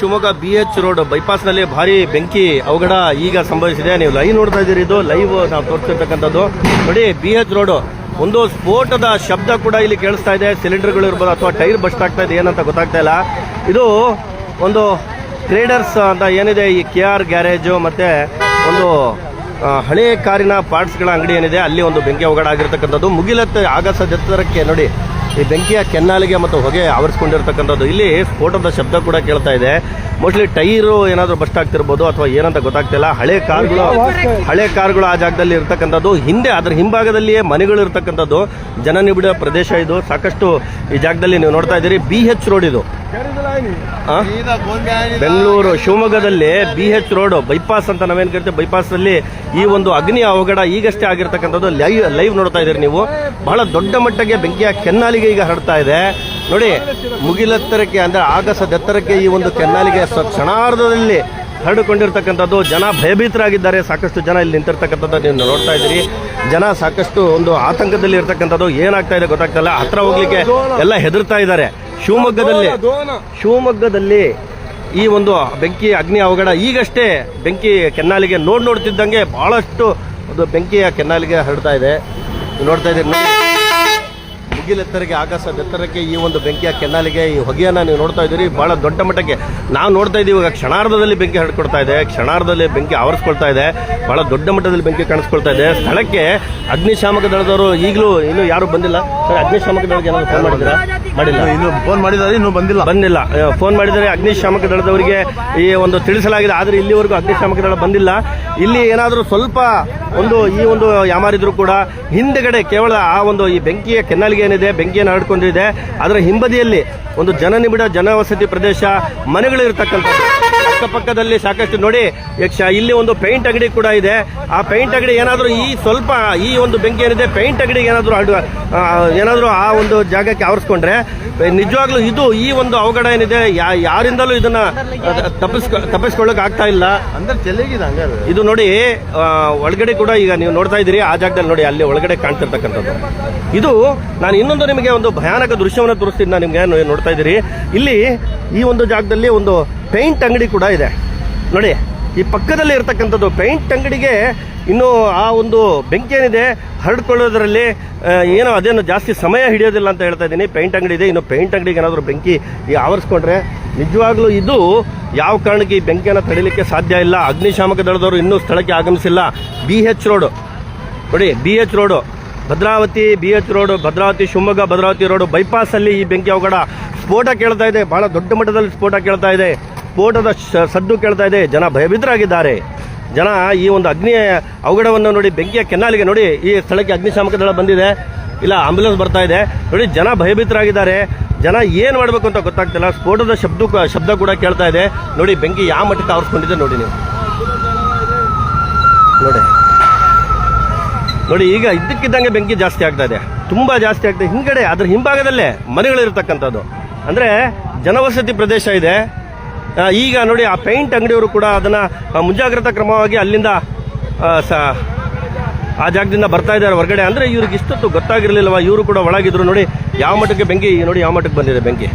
Shivamogga B H road ಬೈಪಾಸ್ನಲ್ಲಿ ಭಾರಿ ಬೆಂಕಿ ಅವಘಡ ಈಗ ಸಂಭವಿಸಿದೆ. ನೀವು ಲೈವ್ ನೋಡ್ತಾ ಇದ್ದೀರಿ. ಇದು ಲೈವ್ ನಾವು ತೋರಿಸ್ತಿರ್ತಕ್ಕಂಥದ್ದು ನೋಡಿ ಬಿ ಎಚ್ ರೋಡ್ ಒಂದು ಸ್ಫೋಟದ ಶಬ್ದ ಕೂಡ ಇಲ್ಲಿ ಕೇಳಿಸ್ತಾ ಇದೆ. ಸಿಲಿಂಡರ್ಗಳು ಇರ್ಬೋದು ಅಥವಾ ಟೈರ್ ಬಸ್ಟ್ ಆಗ್ತಾ ಇದೆ. ಏನಂತ ಗೊತ್ತಾಗ್ತಾ ಇಲ್ಲ. ಇದು ಒಂದು ಟ್ರೇಡರ್ಸ್ ಅಂತ ಏನಿದೆ? ಈ ಕೆ ಆರ್ ಗ್ಯಾರೇಜು ಮತ್ತೆ ಒಂದು ಹಳೆ ಕಾರಿನ ಪಾರ್ಟ್ಸ್ಗಳ ಅಂಗಡಿ ಏನಿದೆ? ಅಲ್ಲಿ ಒಂದು ಬೆಂಕಿ ಅವಘಡ ಆಗಿರ್ತಕ್ಕಂಥದ್ದು. ಮುಗಿಲತ್ತೆ ಆಗಸ್ಟ್ ಎತ್ತರಕ್ಕೆ ನೋಡಿ. ಈ ಬೆಂಕಿಯ ಕೆನ್ನಾಲಿಗೆ ಮತ್ತು ಹೊಗೆ ಆವರಿಸ್ಕೊಂಡಿರ್ತಕ್ಕಂಥದ್ದು. ಇಲ್ಲಿ ಸ್ಫೋಟದ ಶಬ್ದ ಕೂಡ ಕೇಳ್ತಾ ಇದೆ. ಮೋಸ್ಟ್ಲಿ ಟೈರು ಏನಾದರೂ ಬಸ್ಟ್ ಆಗ್ತಿರ್ಬೋದು ಅಥವಾ ಏನಂತ ಗೊತ್ತಾಗ್ತಿಲ್ಲ. ಹಳೆ ಕಾರ್ಗಳು ಹಳೆ ಕಾರ್ಗಳು ಆ ಜಾಗದಲ್ಲಿ ಇರ್ತಕ್ಕಂಥದ್ದು. ಹಿಂದೆ, ಅದರ ಹಿಂಭಾಗದಲ್ಲಿಯೇ ಮನೆಗಳು ಇರ್ತಕ್ಕಂಥದ್ದು. ಜನನಿಬಿಡ ಪ್ರದೇಶ ಇದು. ಸಾಕಷ್ಟು ಈ ಜಾಗದಲ್ಲಿ ನೀವು ನೋಡ್ತಾ ಇದ್ದೀರಿ. ಬಿ ರೋಡ್ ಇದು? ಬೆಂಗಳೂರು ಶಿವಮೊಗ್ಗದಲ್ಲಿ ಬಿ ಎಚ್ ರೋಡ್ ಬೈಪಾಸ್ ಅಂತ ನಾವೇನ್ ಕರಿತೀವಿ ಬೈಪಾಸ್ ಅಲ್ಲಿ ಈ ಒಂದು ಅಗ್ನಿ ಅವಘಡ ಈಗಷ್ಟೇ ಆಗಿರ್ತಕ್ಕಂಥದ್ದು ಲೈವ್ ಲೈವ್ ನೋಡ್ತಾ ಇದ್ದೀರಿ ನೀವು. ಬಹಳ ದೊಡ್ಡ ಮಟ್ಟಕ್ಕೆ ಬೆಂಕಿಯ ಕೆನ್ನಾಲಿಗೆ ಈಗ ಹರಡ್ತಾ ಇದೆ. ನೋಡಿ ಮುಗಿಲೆತ್ತರಕ್ಕೆ ಅಂದ್ರೆ ಆಗಸದೆತ್ತರಕ್ಕೆ ಈ ಒಂದು ಕೆನ್ನಾಲಿಗೆ ಕ್ಷಣಾರ್ಧದಲ್ಲಿ ಹರಡಿಕೊಂಡಿರ್ತಕ್ಕಂಥದ್ದು. ಜನ ಭಯಭೀತರಾಗಿದ್ದಾರೆ. ಸಾಕಷ್ಟು ಜನ ಇಲ್ಲಿ ನಿಂತಿರ್ತಕ್ಕಂಥದ್ದು ನೀವು ನೋಡ್ತಾ ಇದ್ದೀರಿ. ಜನ ಸಾಕಷ್ಟು ಒಂದು ಆತಂಕದಲ್ಲಿ ಇರ್ತಕ್ಕಂಥದ್ದು ಏನಾಗ್ತಾ ಇದೆ ಗೊತ್ತಾಗ್ತಾ ಇಲ್ಲ. ಹತ್ರ ಹೋಗ್ಲಿಕ್ಕೆ ಎಲ್ಲ ಹೆದರ್ತಾ ಇದ್ದಾರೆ. ಶಿವಮೊಗ್ಗದಲ್ಲಿ ಶಿವಮೊಗ್ಗದಲ್ಲಿ ಈ ಒಂದು ಬೆಂಕಿ ಅಗ್ನಿ ಅವಘಡ ಈಗಷ್ಟೇ ಬೆಂಕಿ ಕೆನ್ನಾಲಿಗೆ ನೋಡ್ ನೋಡ್ತಿದ್ದಂಗೆ ಬಹಳಷ್ಟು ಒಂದು ಬೆಂಕಿಯ ಕೆನ್ನಾಲಿಗೆ ಹರಡ್ತಾ ಇದೆ. ನೋಡ್ತಾ ಇದ್ದೀರಿ. ನೋಡಿ. ಮುಗಿಲೆತ್ತರಿಗೆ ಆಕಾಶದ ಎತ್ತರಕ್ಕೆ ಈ ಒಂದು ಬೆಂಕಿಯ ಕೆನ್ನಾಲಿಗೆ ಈ ಹೊಗೆಯನ್ನು ನೀವು ನೋಡ್ತಾ ಇದ್ದೀರಿ. ಬಹಳ ದೊಡ್ಡ ಮಟ್ಟಕ್ಕೆ. ನಾವು ನೋಡ್ತಾ ಇದ್ದೀವಿ ಇವಾಗ ಕ್ಷಣಾರ್ಧದಲ್ಲಿ ಬೆಂಕಿ ಹರಡ್ಕೊಳ್ತಾ ಇದೆ. ಕ್ಷಣಾರ್ಧದಲ್ಲಿ ಬೆಂಕಿ ಆವರಿಸ್ಕೊಳ್ತಾ ಇದೆ. ಬಹಳ ದೊಡ್ಡ ಮಟ್ಟದಲ್ಲಿ ಬೆಂಕಿ ಕಾಣಿಸ್ಕೊಳ್ತಾ ಇದೆ. ಸ್ಥಳಕ್ಕೆ ಅಗ್ನಿಶಾಮಕ ದಳದವರು ಈಗಲೂ ಇನ್ನೂ ಯಾರು ಬಂದಿಲ್ಲ. ಸರ್ ಅಗ್ನಿಶಾಮಕ ದಳಕ್ಕೆ ಏನಾದರೂ ಫೋನ್ ಮಾಡಿದ್ದೀರಾ ಮಾಡಿಲ್ಲ. ಇನ್ನು ಫೋನ್ ಮಾಡಿದ್ದಾರೆ ಇನ್ನು ಬಂದಿಲ್ಲ. ಬಂದಿಲ್ಲ. ಫೋನ್ ಮಾಡಿದರೆ ಅಗ್ನಿಶಾಮಕ ದಳದವರಿಗೆ ಈ ಒಂದು ತಿಳಿಸಲಾಗಿದೆ. ಆದರೆ ಇಲ್ಲಿವರೆಗೂ ಅಗ್ನಿಶಾಮಕ ದಳ ಬಂದಿಲ್ಲ. ಇಲ್ಲಿ ಏನಾದರೂ ಸ್ವಲ್ಪ ಒಂದು ಈ ಒಂದು ಯಾಮಾರಿದ್ರು ಕೂಡ ಹಿಂದೆಗಡೆ ಕೇವಲ ಆ ಒಂದು ಈ ಬೆಂಕಿಯ ಕೆನ್ನಾಲಿಗೆ ಏನಿದೆ ಬೆಂಕಿಯನ್ನು ಹರಡ್ಕೊಂಡಿದೆ ಅದರ ಹಿಂಬದಿಯಲ್ಲಿ ಒಂದು ಜನನಿಬಿಡ ಜನವಸತಿ ಪ್ರದೇಶ ಮನೆಗಳು ಇರತಕ್ಕಂಥದ್ದು ಅಕ್ಕಪಕ್ಕದಲ್ಲಿ ಸಾಕಷ್ಟು ನೋಡಿ ಯಕ್ಷ ಇಲ್ಲಿ ಒಂದು ಪೇಂಟ್ ಅಂಗಡಿ ಕೂಡ ಇದೆ. ಆ ಪೇಂಟ್ ಅಂಗಡಿ ಏನಾದರೂ ಈ ಸ್ವಲ್ಪ ಈ ಒಂದು ಬೆಂಕಿ ಏನಿದೆ ಪೇಂಟ್ ಅಂಗಡಿಗೆ ಏನಾದರೂ ಏನಾದರೂ ಆ ಒಂದು ಜಾಗಕ್ಕೆ ಆವರಿಸ್ಕೊಂಡ್ರೆ ನಿಜವಾಗ್ಲೂ ಇದು ಈ ಒಂದು ಅವಘಡ ಏನಿದೆ ಯಾರಿಂದಲೂ ಇದನ್ನ ತಪ್ಪಿಸ್ಕೊ ತಪ್ಪಿಸ್ಕೊಳ್ಳೋಕೆ ಆಗ್ತಾ ಇಲ್ಲ. ಇದು ನೋಡಿ ಒಳಗಡೆ ಕೂಡ ಈಗ ನೀವು ನೋಡ್ತಾ ಇದ್ದೀರಿ ಆ ಜಾಗದಲ್ಲಿ ನೋಡಿ ಅಲ್ಲಿ ಒಳಗಡೆ ಕಾಣ್ತಿರ್ತಕ್ಕಂಥದ್ದು. ಇದು ನಾನು ಇನ್ನೊಂದು ನಿಮಗೆ ಒಂದು ಭಯಾನಕ ದೃಶ್ಯವನ್ನು ತೋರಿಸ್ತೀನಿ ನಾನು ನಿಮಗೆ ನೋಡ್ತಾ ಇದ್ದೀರಿ. ಇಲ್ಲಿ ಈ ಒಂದು ಜಾಗದಲ್ಲಿ ಒಂದು ಪೇಂಟ್ ಅಂಗಡಿ ಕೂಡ ಇದೆ. ನೋಡಿ, ಈ ಪಕ್ಕದಲ್ಲಿ ಇರತಕ್ಕಂಥದ್ದು ಪೇಂಟ್ ಅಂಗಡಿಗೆ ಇನ್ನು ಆ ಒಂದು ಬೆಂಕಿ ಏನಿದೆ, ಹರಡ್ಕೊಳ್ಳೋದ್ರಲ್ಲಿ ಏನೋ ಅದೇನು ಜಾಸ್ತಿ ಸಮಯ ಹಿಡಿಯೋದಿಲ್ಲ ಅಂತ ಹೇಳ್ತಾ ಇದ್ದೀನಿ. ಪೇಂಟ್ ಅಂಗಡಿ ಇದೆ, ಇನ್ನು ಪೇಂಟ್ ಅಂಗಡಿಗೆ ಏನಾದರೂ ಬೆಂಕಿ ಆವರಿಸ್ಕೊಂಡ್ರೆ ನಿಜವಾಗ್ಲೂ ಇದು ಯಾವ ಕಾರಣಕ್ಕೆ ಈ ಬೆಂಕಿಯನ್ನು ತಡಿಲಿಕ್ಕೆ ಸಾಧ್ಯ ಇಲ್ಲ? ಅಗ್ನಿಶಾಮಕ ದಳದವರು ಇನ್ನೂ ಸ್ಥಳಕ್ಕೆ ಆಗಮಿಸಿಲ್ಲ. B H road. ನೋಡಿ, B H road. Bhadravathi B H road Bhadravathi Shivamogga, Bhadravathi road bypass ಅಲ್ಲಿ ಈ ಬೆಂಕಿ ಅವಘಡ. ಸ್ಫೋಟ ಕೇಳ್ತಾ ಇದೆ. ಬಹಳ ದೊಡ್ಡ ಮಟ್ಟದಲ್ಲಿ ಸ್ಫೋಟ ಕೇಳ್ತಾ ಇದೆ. ಸ್ಫೋಟದ ಸದ್ದು ಕೇಳ್ತಾ ಇದೆ. ಜನ ಭಯಭೀತರಾಗಿದ್ದಾರೆ. ಜನ ಈ ಒಂದು ಅಗ್ನಿ ಅವಘಡವನ್ನು ನೋಡಿ ಬೆಂಕಿಯ ಕೆನ್ನಾಲಿಗೆ ನೋಡಿ ಈ ಸ್ಥಳಕ್ಕೆ ಅಗ್ನಿಶಾಮಕ ದಳ ಬಂದಿದೆ. ಇಲ್ಲ ಆಂಬ್ಯುಲೆನ್ಸ್ ಬರ್ತಾ ಇದೆ. ನೋಡಿ, ಜನ ಭಯಭೀತರಾಗಿದ್ದಾರೆ. ಜನ ಏನು ಮಾಡಬೇಕು ಅಂತ ಗೊತ್ತಾಗ್ತಿಲ್ಲ. ಸ್ಫೋಟದ ಶಬ್ದ ಶಬ್ದ ಕೂಡ ಕೇಳ್ತಾ ಇದೆ. ನೋಡಿ, ಬೆಂಕಿ ಯಾವ ಮಟ್ಟಕ್ಕೆ ಆವರಿಸ್ಕೊಂಡಿದೆ ನೋಡಿ ನೀವು. ನೋಡಿ. ನೋಡಿ, ಈಗ ಇದ್ದಕ್ಕಿದ್ದಂಗೆ ಬೆಂಕಿ ಜಾಸ್ತಿ ಆಗ್ತಾ ಇದೆ. ತುಂಬಾ ಜಾಸ್ತಿ ಆಗ್ತದೆ ಹಿಂಗಡೆ ಅದ್ರ ಹಿಂಭಾಗದಲ್ಲೇ ಮನೆಗಳಿರ್ತಕ್ಕಂಥದ್ದು. ಅಂದ್ರೆ ಜನವಸತಿ ಪ್ರದೇಶ ಇದೆ. ಈಗ ನೋಡಿ, ಆ ಪೇಂಟ್ ಅಂಗಡಿಯವರು ಕೂಡ ಅದನ್ನ ಮುಂಜಾಗ್ರತಾ ಕ್ರಮವಾಗಿ ಅಲ್ಲಿಂದ ಸ- ಆ ಜಾಗದಿಂದ ಬರ್ತಾ ಇದ್ದಾರೆ ಹೊರಗಡೆ. ಅಂದ್ರೆ ಇವ್ರಿಗೆ ಇಷ್ಟೊತ್ತು ಗೊತ್ತಾಗಿರಲಿಲ್ಲವಾ, ಇವರು ಕೂಡ ಒಳಗಿದ್ರು ನೋಡಿ, ಯಾವ ಮಟ್ಟಕ್ಕೆ ಬೆಂಕಿ, ನೋಡಿ, ಯಾವ ಮಟ್ಟಕ್ಕೆ ಬಂದಿದೆ ಬೆಂಕಿ.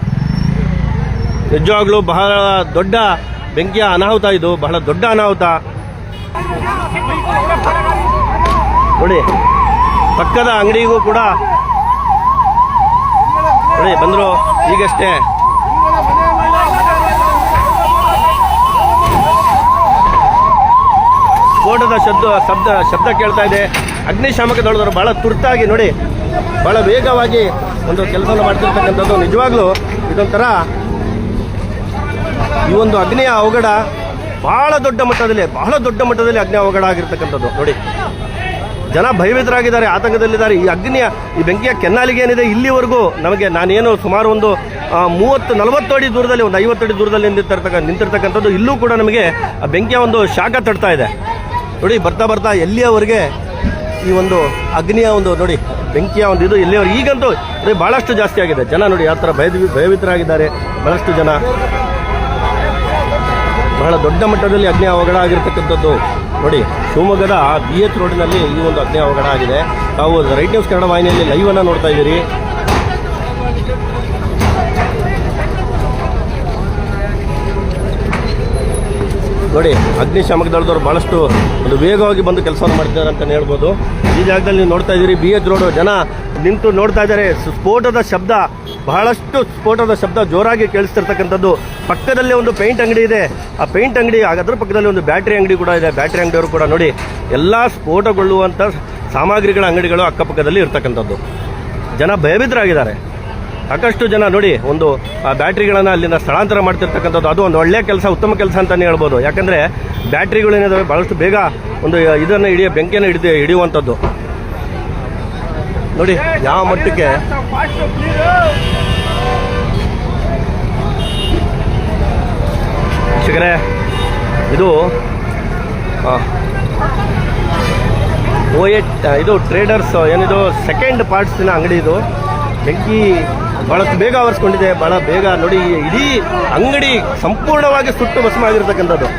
ನಿಜವಾಗ್ಲೂ ಬಹಳ ದೊಡ್ಡ ಬೆಂಕಿಯ ಅನಾಹುತ ಇದು, ಬಹಳ ದೊಡ್ಡ ಅನಾಹುತ. ನೋಡಿ ಪಕ್ಕದ ಅಂಗಡಿಗೂ ಕೂಡ ನೋಡಿ ಬಂದ್ರು. ಈಗಷ್ಟೇ. ಸ್ಫೋಟದ ಶಬ್ದ ಶಬ್ದ ಶಬ್ದ ಕೇಳ್ತಾ ಇದೆ. ಅಗ್ನಿಶಾಮಕ ದಳದವರು ಬಹಳ ತುರ್ತಾಗಿ ನೋಡಿ, ಬಹಳ ವೇಗವಾಗಿ ಒಂದು ಕೆಲಸವನ್ನು ಮಾಡ್ತಿರ್ತಕ್ಕಂಥದ್ದು. ನಿಜವಾಗ್ಲೂ ಇದೊಂಥರ ಈ ಒಂದು ಅಗ್ನಿಯ ಅವಘಡ ಬಹಳ ದೊಡ್ಡ ಮಟ್ಟದಲ್ಲಿ, ಬಹಳ ದೊಡ್ಡ ಮಟ್ಟದಲ್ಲಿ ಅಗ್ನಿ ಅವಘಡ ಆಗಿರ್ತಕ್ಕಂಥದ್ದು. ನೋಡಿ. ಜನ ಭಯಭೀತರಾಗಿದ್ದಾರೆ ಆತಂಕದಲ್ಲಿದ್ದಾರೆ. ಈ ಅಗ್ನಿಯ ಈ ಬೆಂಕಿಯ ಕೆನ್ನಾಲಿಗೆ ಏನಿದೆ ಇಲ್ಲಿವರೆಗೂ ನಮಗೆ ನಾನೇನು ಸುಮಾರು ಒಂದು ಆ, ಮೂವತ್ತು ನಲವತ್ತು ಅಡಿ ದೂರದಲ್ಲಿ ಒಂದು ಐವತ್ತು ಅಡಿ ದೂರದಲ್ಲಿ ನಿಂತಿರ್ತಕ್ಕ ನಿಂತಿರ್ತಕ್ಕಂಥದ್ದು ಇಲ್ಲೂ ಕೂಡ ನಮಗೆ ಆ ಬೆಂಕಿಯ ಒಂದು ಶಾಖ ತಡ್ತಾ ಇದೆ. ನೋಡಿ ಬರ್ತಾ ಬರ್ತಾ ಎಲ್ಲಿಯವರೆಗೆ ಈ ಒಂದು ಅಗ್ನಿಯ ಒಂದು ನೋಡಿ ಬೆಂಕಿಯ ಒಂದು ಇದು ಎಲ್ಲಿಯವರೆಗೆ? ಈಗಂತೂ ಬಹಳಷ್ಟು ಜಾಸ್ತಿ ಆಗಿದೆ. ಜನ ನೋಡಿ ಯಾವ ಥರ ಭಯ ಭಯಭೀತರಾಗಿದ್ದಾರೆ. ಬಹಳಷ್ಟು ಜನ ಬಹಳ ದೊಡ್ಡ ಮಟ್ಟದಲ್ಲಿ ಅಗ್ನಿ ಅವಘಡ ಆಗಿರ್ತಕ್ಕಂಥದ್ದು. ನೋಡಿ, ಶಿವಮೊಗ್ಗದ ಬಿ ಎಚ್ ರೋಡಿನಲ್ಲಿ ಈ ಒಂದು ಅಗ್ನಿ ಅವಘಡ ಆಗಿದೆ. ತಾವು ರೈಟ್ ನ್ಯೂಸ್ ಕನ್ನಡ ವಾಹಿನಿಯಲ್ಲಿ ಲೈವನ್ನು ನೋಡ್ತಾ ಇದ್ದೀರಿ. ನೋಡಿ ಅಗ್ನಿಶಾಮಕ ದಳದವರು ಬಹಳಷ್ಟು ಒಂದು ವೇಗವಾಗಿ ಬಂದು ಕೆಲಸವನ್ನು ಮಾಡ್ತಿದ್ದಾರೆ ಅಂತಲೇ ಹೇಳ್ಬೋದು. ಈ ಜಾಗದಲ್ಲಿ ನೀವು ನೋಡ್ತಾ ಇದ್ದೀರಿ ಬಿ ಎಚ್ ರೋಡ್ ಜನ ನಿಂತು ನೋಡ್ತಾ ಇದ್ದಾರೆ. ಸ್ಫೋಟದ ಶಬ್ದ, ಬಹಳಷ್ಟು ಸ್ಫೋಟದ ಶಬ್ದ ಜೋರಾಗಿ ಕೇಳಿಸ್ತಿರ್ತಕ್ಕಂಥದ್ದು. ಪಕ್ಕದಲ್ಲೇ ಒಂದು ಪೇಂಟ್ ಅಂಗಡಿ ಇದೆ. ಆ ಪೇಂಟ್ ಅಂಗಡಿ ಅದರ ಪಕ್ಕದಲ್ಲಿ ಒಂದು ಬ್ಯಾಟ್ರಿ ಅಂಗಡಿ ಕೂಡ ಇದೆ. ಬ್ಯಾಟ್ರಿ ಅಂಗಡಿಯವರು ಕೂಡ ನೋಡಿ, ಎಲ್ಲ ಸ್ಫೋಟಗೊಳ್ಳುವಂಥ ಸಾಮಗ್ರಿಗಳ ಅಂಗಡಿಗಳು ಅಕ್ಕಪಕ್ಕದಲ್ಲಿ ಇರ್ತಕ್ಕಂಥದ್ದು. ಜನ ಭಯಭೀತರಾಗಿದ್ದಾರೆ. ಸಾಕಷ್ಟು ಜನ ನೋಡಿ ಒಂದು ಬ್ಯಾಟ್ರಿಗಳನ್ನು ಅಲ್ಲಿಂದ ಸ್ಥಳಾಂತರ ಮಾಡ್ತಿರ್ತಕ್ಕಂಥದ್ದು ಅದು ಒಂದು ಒಳ್ಳೆಯ ಕೆಲಸ, ಉತ್ತಮ ಕೆಲಸ ಅಂತಲೇ ಹೇಳ್ಬೋದು. ಯಾಕಂದರೆ ಬ್ಯಾಟ್ರಿಗಳು ಏನಿದಾವೆ ಭಾಳಷ್ಟು ಬೇಗ ಒಂದು ಇದನ್ನು ಹಿಡಿಯ, ಬೆಂಕಿಯನ್ನು ಹಿಡಿದು, ಹಿಡಿಯುವಂಥದ್ದು. ನೋಡಿ, ಯಾವ ಮಟ್ಟಕ್ಕೆ. ವೀಕ್ಷಕರೇ, ಇದು ಓ ಎಟ್ ಇದು ಟ್ರೇಡರ್ಸ್ ಏನಿದು ಸೆಕೆಂಡ್ ಪಾರ್ಟ್ಸಿನ ಅಂಗಡಿ ಇದು. ಬೆಂಕಿ ಬಹಳಷ್ಟು ಬೇಗ ಆವರಿಸ್ಕೊಂಡಿದೆ, ಬಹಳ ಬೇಗ ನೋಡಿ ಇಡೀ ಅಂಗಡಿ ಸಂಪೂರ್ಣವಾಗಿ ಸುಟ್ಟು ಭಸ್ಮ ಆಗಿರ್ತಕ್ಕಂಥದ್ದು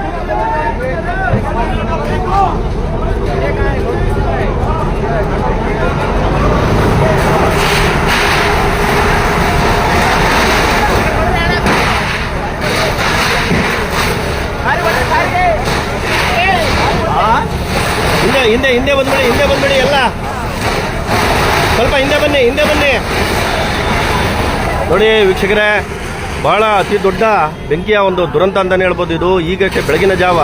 ಹಿಂದೆ ಹಿಂದೆ ಹಿಂದೆ ಬಂದ್ಬಿಡಿ ಹಿಂದೆ ಬಂದ್ಬಿಡಿ ಎಲ್ಲ. ಸ್ವಲ್ಪ ಹಿಂದೆ ಬನ್ನಿ ಹಿಂದೆ ಬನ್ನಿ. ನೋಡಿ ವೀಕ್ಷಕರೇ, ಬಹಳ ಅತಿ ದೊಡ್ಡ ಬೆಂಕಿಯ ಒಂದು ದುರಂತ ಅಂತಲೇ ಹೇಳ್ಬೋದು ಇದು. ಈಗಷ್ಟೇ ಬೆಳಗಿನ ಜಾವ.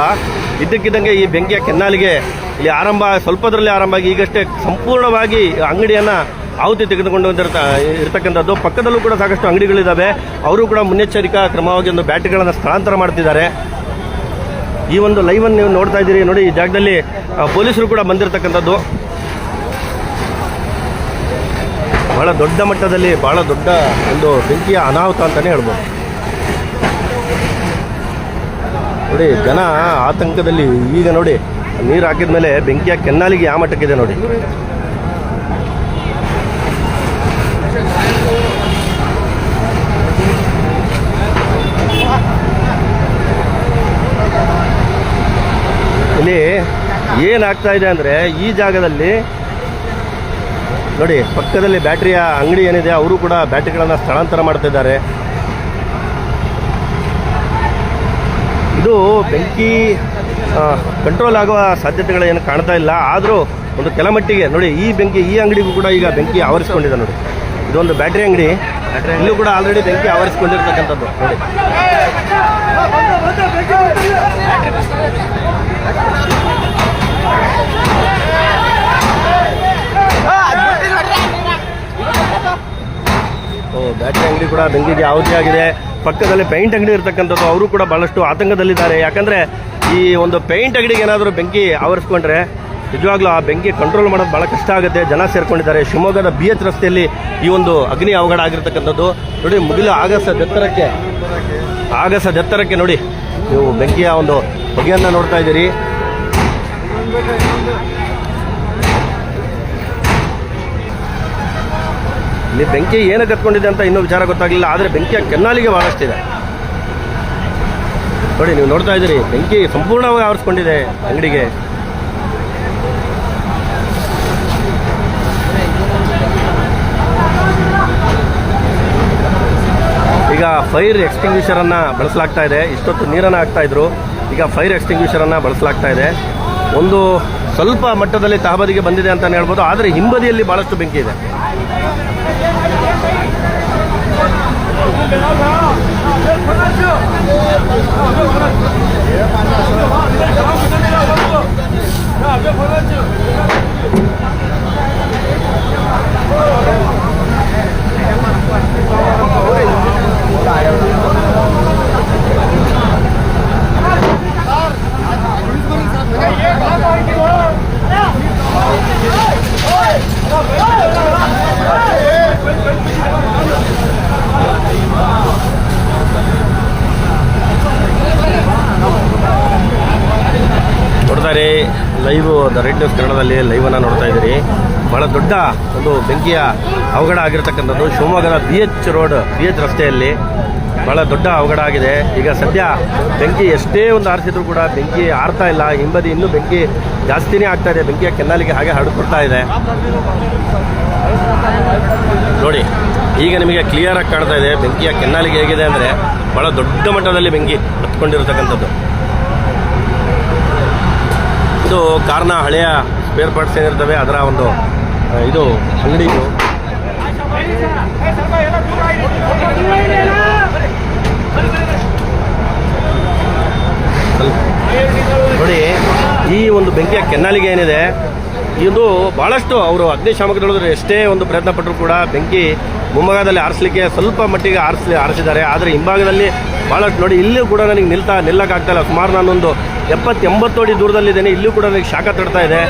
ಇದ್ದಕ್ಕಿದ್ದಂಗೆ ಈ ಬೆಂಕಿಯ ಕೆನ್ನಾಲಿಗೆ ಇಲ್ಲಿ ಆರಂಭ, ಸ್ವಲ್ಪದರಲ್ಲಿ ಆರಂಭ ಆಗಿ ಈಗಷ್ಟೇ ಸಂಪೂರ್ಣವಾಗಿ ಅಂಗಡಿಯನ್ನು ಆಹುತಿ ತೆಗೆದುಕೊಂಡು ಬಂದಿರ್ತ, ಇರತಕ್ಕಂಥದ್ದು. ಪಕ್ಕದಲ್ಲೂ ಕೂಡ ಸಾಕಷ್ಟು ಅಂಗಡಿಗಳಿದ್ದಾವೆ ಅವರು ಕೂಡ ಮುನ್ನೆಚ್ಚರಿಕಾ ಕ್ರಮವಾಗಿ ಒಂದು ಬ್ಯಾಟ್ರಿಗಳನ್ನು ಸ್ಥಳಾಂತರ ಮಾಡ್ತಿದ್ದಾರೆ. ಈ ಒಂದು ಲೈವನ್ನು ನೀವು ನೋಡ್ತಾ ಇದ್ದೀರಿ. ನೋಡಿ, ಈ ಜಾಗದಲ್ಲಿ ಪೊಲೀಸರು ಕೂಡ ಬಂದಿರತಕ್ಕಂಥದ್ದು. ಬಹಳ ದೊಡ್ಡ ಮಟ್ಟದಲ್ಲಿ ಬಹಳ ದೊಡ್ಡ ಒಂದು ಬೆಂಕಿಯ ಅನಾಹುತ ಅಂತಲೇ ಹೇಳ್ಬೋದು. ನೋಡಿ, ಜನ ಆತಂಕದಲ್ಲಿ ಈಗ ನೋಡಿ, ನೀರು ಹಾಕಿದ ಮೇಲೆ ಬೆಂಕಿಯ ಕೆನ್ನಾಲಿಗೆ ಯಾವ ಮಟ್ಟಕ್ಕಿದೆ ನೋಡಿ. ಇಲ್ಲಿ ಏನಾಗ್ತಾ ಇದೆ ಅಂದರೆ ಈ ಜಾಗದಲ್ಲಿ ನೋಡಿ, ಪಕ್ಕದಲ್ಲಿ ಬ್ಯಾಟ್ರಿಯ ಅಂಗಡಿ ಏನಿದೆ, ಅವರು ಕೂಡ ಬ್ಯಾಟ್ರಿಗಳನ್ನು ಸ್ಥಳಾಂತರ ಮಾಡ್ತಿದ್ದಾರೆ ಇದು ಬೆಂಕಿ ಕಂಟ್ರೋಲ್ ಆಗುವ ಸಾಧ್ಯತೆಗಳೇನು ಕಾಣ್ತಾ ಇಲ್ಲ. ಆದರೂ ಒಂದು ಕೆಲ ಮಟ್ಟಿಗೆ, ನೋಡಿ, ಈ ಬೆಂಕಿ, ಈ ಅಂಗಡಿಗೂ ಕೂಡ ಈಗ ಬೆಂಕಿ ಆವರಿಸ್ಕೊಂಡಿದೆ ನೋಡಿ. ಇದೊಂದು ಬ್ಯಾಟ್ರಿ ಅಂಗಡಿ. ಇಲ್ಲೂ ಕೂಡ ಆಲ್ರೆಡಿ ಬೆಂಕಿ ಆವರಿಸ್ಕೊಂಡಿರ್ತಕ್ಕಂಥದ್ದು, ನೋಡಿ. ಬ್ಯಾಟ್ರಿ ಅಂಗಡಿ ಕೂಡ ಬೆಂಕಿಗೆ ಆಹುತಿ ಆಗಿದೆ. ಪಕ್ಕದಲ್ಲಿ ಪೇಂಟ್ ಅಂಗಡಿ ಇರ್ತಕ್ಕಂಥದ್ದು, ಅವರು ಕೂಡ ಬಹಳಷ್ಟು ಆತಂಕದಲ್ಲಿದ್ದಾರೆ. ಯಾಕಂದರೆ ಈ ಒಂದು ಪೇಂಟ್ ಅಂಗಡಿಗೆ ಏನಾದರೂ ಬೆಂಕಿ ಆವರಿಸ್ಕೊಂಡ್ರೆ, ನಿಜವಾಗ್ಲೂ ಆ ಬೆಂಕಿ ಕಂಟ್ರೋಲ್ ಮಾಡೋದು ಭಾಳ ಕಷ್ಟ ಆಗುತ್ತೆ. ಜನ ಸೇರ್ಕೊಂಡಿದ್ದಾರೆ. ಶಿವಮೊಗ್ಗದ ಬಿ ಎಚ್ ರಸ್ತೆಯಲ್ಲಿ ಈ ಒಂದು ಅಗ್ನಿ ಅವಘಡ ಆಗಿರ್ತಕ್ಕಂಥದ್ದು. ನೋಡಿ, ಮುಗಿಲು ಆಗಸ ದತ್ತರಕ್ಕೆ ಆಗಸ ಎತ್ತರಕ್ಕೆ ನೋಡಿ, ನೀವು ಬೆಂಕಿಯ ಒಂದು ಬಗೆಯನ್ನು ನೋಡ್ತಾ ಇದ್ದೀರಿ. ಇಲ್ಲಿ ಬೆಂಕಿ ಏನಕ್ಕೆ ಹತ್ಕೊಂಡಿದೆ ಅಂತ ಇನ್ನೂ ವಿಚಾರ ಗೊತ್ತಾಗಲಿಲ್ಲ, ಆದರೆ ಬೆಂಕಿ ಕೆನ್ನಾಲಿಗೆ ಬಹಳಷ್ಟಿದೆ ನೋಡಿ, ನೀವು ನೋಡ್ತಾ ಇದ್ದೀರಿ, ಬೆಂಕಿ ಸಂಪೂರ್ಣವಾಗಿ ಆವರಿಸ್ಕೊಂಡಿದೆ ಅಂಗಡಿಗೆ. ಈಗ ಫೈರ್ ಎಕ್ಸ್ಟಿಂಗ್ವಿಷರನ್ನು ಬಳಸಲಾಗ್ತಾ ಇದೆ. ಇಷ್ಟೊತ್ತು ನೀರನ್ನು ಹಾಕ್ತಾ ಇದ್ರು. ಈಗ ಫೈರ್ ಎಕ್ಸ್ಟಿಂಗ್ವಿಷರನ್ನು ಬಳಸಲಾಗ್ತಾ ಇದೆ. ಒಂದು ಸ್ವಲ್ಪ ಮಟ್ಟದಲ್ಲಿ ತಹಬದಿಗೆ ಬಂದಿದೆ ಅಂತಲೇ ಹೇಳ್ಬೋದು. ಆದರೆ ಹಿಂಬದಿಯಲ್ಲಿ ಬಹಳಷ್ಟು ಬೆಂಕಿ ಇದೆ. ಲೈವ್ ದ ರೆಡ್ ನ್ಯೂಸ್ ಕನ್ನಡದಲ್ಲಿ ಲೈವ್ ಅನ್ನ ನೋಡ್ತಾ ಇದ್ದೀರಿ. ಬಹಳ ದೊಡ್ಡ ಒಂದು ಬೆಂಕಿಯ ಅವಘಡ ಆಗಿರತಕ್ಕಂಥದ್ದು ಶಿವಮೊಗ್ಗದ B H road B H ರಸ್ತೆಯಲ್ಲಿ. ಬಹಳ ದೊಡ್ಡ ಅವಘಡ ಆಗಿದೆ. ಈಗ ಸದ್ಯ ಬೆಂಕಿ ಎಷ್ಟೇ ಒಂದು ಆರಿಸಿದ್ರು ಕೂಡ ಬೆಂಕಿ ಆರ್ತಾ ಇಲ್ಲ. ಹಿಂಬದಿ ಇನ್ನೂ ಬೆಂಕಿ ಜಾಸ್ತಿನೇ ಆಗ್ತಾ ಇದೆ. ಬೆಂಕಿಯ ಕೆನ್ನಾಲಿಗೆ ಹಾಗೆ ಹರಡ್ಕೊಡ್ತಾ ಇದೆ. ನೋಡಿ, ಈಗ ನಿಮಗೆ ಕ್ಲಿಯರ್ ಆಗಿ ಕಾಣ್ತಾ ಇದೆ. ಬೆಂಕಿಯ ಕೆನ್ನಾಲಿಗೆ ಹೇಗಿದೆ ಅಂದರೆ ಬಹಳ ದೊಡ್ಡ ಮಟ್ಟದಲ್ಲಿ ಬೆಂಕಿ ಹತ್ಕೊಂಡಿರತಕ್ಕಂಥದ್ದು. ಇದು ಕಾರ್ನ ಹಳೆಯ ಸ್ಪೇರ್ ಪಾರ್ಟ್ಸ್ ಏನಿರ್ತವೆ ಅದರ ಒಂದು ಇದು ಅಂಗಡಿ ಇದು. ನೋಡಿ ಈ ಒಂದು ಬೆಂಕಿಯ ಕೆನ್ನಾಲಿಗೆ ಏನಿದೆ, ಇದು ಭಾಳಷ್ಟು ಅವರು ಅಗ್ನಿಶಾಮಕ ಎಷ್ಟೇ ಒಂದು ಪ್ರಯತ್ನ ಪಟ್ಟರು ಕೂಡ ಬೆಂಕಿ ಮುಂಭಾಗದಲ್ಲಿ ಆರಿಸಲಿಕ್ಕೆ ಸ್ವಲ್ಪ ಮಟ್ಟಿಗೆ ಆರಿಸಲಿ ಆರಿಸಿದ್ದಾರೆ. ಆದರೆ ಹಿಂಭಾಗದಲ್ಲಿ ಭಾಳಷ್ಟು ನೋಡಿ, ಇಲ್ಲೂ ಕೂಡ ನನಗೆ ನಿಲ್ತಾ ನಿಲ್ಲಕ್ಕಾಗ್ತಾ ಇಲ್ಲ. ಸುಮಾರು ನಾನೊಂದು ಎಪ್ಪತ್ತೆಂಬತ್ತು ಅಡಿ ದೂರದಲ್ಲಿದ್ದೇನೆ. ಇಲ್ಲೂ ಕೂಡ ನನಗೆ ಶಾಖ ತಡ್ತಾ ಇದೆ.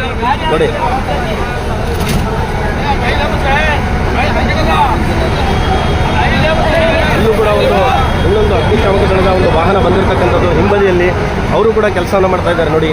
ನೋಡಿ. ಇಲ್ಲೂ ಕೂಡ ಒಂದು ಇನ್ನೊಂದು ಅಗ್ನಿಶಾಮಕ ದಳದ ಒಂದು ವಾಹನ ಬಂದಿರತಕ್ಕಂಥದ್ದು ಹಿಂಬದಿಯಲ್ಲಿ. ಅವರು ಕೂಡ ಕೆಲಸವನ್ನು ಮಾಡ್ತಾ ಇದ್ದಾರೆ. ನೋಡಿ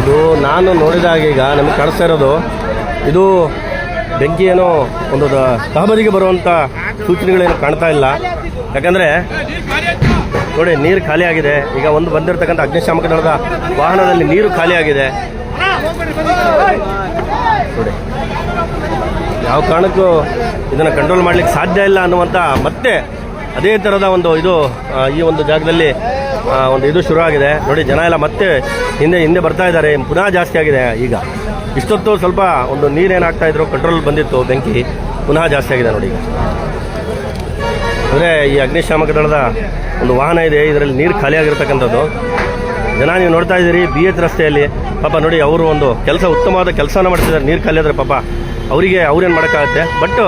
ಇದು ನಾನು ನೋಡಿದಾಗ ಈಗ ನಮಗೆ ಕಾಣಿಸ್ತಾ ಇರೋದು, ಇದು ಬೆಂಕಿ ಏನೋ ಒಂದು ತಹಬದಿಗೆ ಬರುವಂಥ ಸೂಚನೆಗಳೇನು ಕಾಣ್ತಾ ಇಲ್ಲ. ಯಾಕಂದರೆ, ನೋಡಿ, ನೀರು ಖಾಲಿ ಆಗಿದೆ. ಈಗ ಒಂದು ಬಂದಿರತಕ್ಕಂಥ ಅಗ್ನಿಶಾಮಕ ದಳದ ವಾಹನದಲ್ಲಿ ನೀರು ಖಾಲಿ ಆಗಿದೆ. ನೋಡಿ, ಯಾವ ಕಾರಣಕ್ಕೂ ಇದನ್ನು ಕಂಟ್ರೋಲ್ ಮಾಡ್ಲಿಕ್ಕೆ ಸಾಧ್ಯ ಇಲ್ಲ ಅನ್ನುವಂಥ ಮತ್ತೆ ಅದೇ ಥರದ ಒಂದು ಇದು ಈ ಒಂದು ಜಾಗದಲ್ಲಿ ಒಂದು ಇದು ಶುರು ಆಗಿದೆ. ನೋಡಿ, ಜನ ಎಲ್ಲ ಮತ್ತೆ ಹಿಂದೆ ಹಿಂದೆ ಬರ್ತಾ ಇದ್ದಾರೆ. ಪುನಃ ಜಾಸ್ತಿ ಆಗಿದೆ ಈಗ. ಇಷ್ಟೊತ್ತು ಸ್ವಲ್ಪ ಒಂದು ನೀರೇನಾಗ್ತಾ ಇದ್ರು ಕಂಟ್ರೋಲ್ ಬಂದಿತ್ತು ಬೆಂಕಿ. ಪುನಃ ಜಾಸ್ತಿ ಆಗಿದೆ ನೋಡಿ ಅಂದರೆ ಈ ಅಗ್ನಿಶಾಮಕ ದಳದ ಒಂದು ವಾಹನ ಇದೆ. ಇದರಲ್ಲಿ ನೀರು ಖಾಲಿಯಾಗಿರ್ತಕ್ಕಂಥದ್ದು. ಜನ ನೀವು ನೋಡ್ತಾ ಇದ್ದೀರಿ, ಬಿ ಎಚ್ ರಸ್ತೆಯಲ್ಲಿ. ಪಾಪ ನೋಡಿ, ಅವರು ಒಂದು ಕೆಲಸ, ಉತ್ತಮವಾದ ಕೆಲಸನ ಮಾಡ್ತಿದ್ದಾರೆ. ನೀರು ಖಾಲಿ ಆದರೆ ಪಾಪ, ಅವರಿಗೆ ಅವ್ರೇನು ಮಾಡೋಕ್ಕಾಗತ್ತೆ? ಬಟ್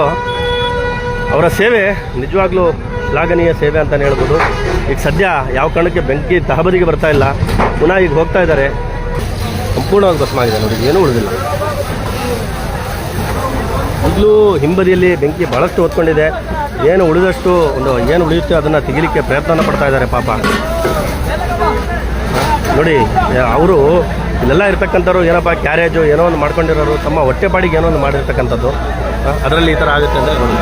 ಅವರ ಸೇವೆ ನಿಜವಾಗ್ಲೂ ಶ್ಲಾಘನೀಯ ಸೇವೆ ಅಂತಲೇ ಹೇಳ್ಬೋದು. ಈಗ ಸದ್ಯ ಯಾವ ಕಾರಣಕ್ಕೆ ಬೆಂಕಿ ತಹಬದಿಗೆ ಬರ್ತಾ ಇಲ್ಲ, ಪುನಃ ಈಗ ಹೋಗ್ತಾ ಇದ್ದಾರೆ. ಸಂಪೂರ್ಣವಾಗಿ ಭಸ್ಮ ಆಗಿದೆ ನೋಡಿ, ಏನೂ ಉಳಿದಿಲ್ಲ. ಈಗಲೂ ಹಿಂಬದಿಯಲ್ಲಿ ಬೆಂಕಿ ಭಾಳಷ್ಟು ಹೊತ್ಕೊಂಡಿದೆ. ಏನು ಉಳಿದಷ್ಟು ಒಂದು ಏನು ಉಳಿಯುತ್ತೆ ಅದನ್ನು ತೆಗಿಲಿಕ್ಕೆ ಪ್ರಯತ್ನ ಪಡ್ತಾ ಇದ್ದಾರೆ ಪಾಪ. ನೋಡಿ, ಅವರು ಇಲ್ಲೆಲ್ಲ ಇರ್ತಕ್ಕಂಥವ್ರು ಏನಪ್ಪ, ಕ್ಯಾರೇಜು ಏನೋ ಒಂದು ಮಾಡ್ಕೊಂಡಿರೋರು, ತಮ್ಮ ಹೊಟ್ಟೆಪಾಡಿಗೆ ಏನೋ ಒಂದು ಮಾಡಿರ್ತಕ್ಕಂಥದ್ದು. ಅದರಲ್ಲಿ ಈ ಥರ ಆಗುತ್ತೆ ಅಂದರೆ ನೋಡಿ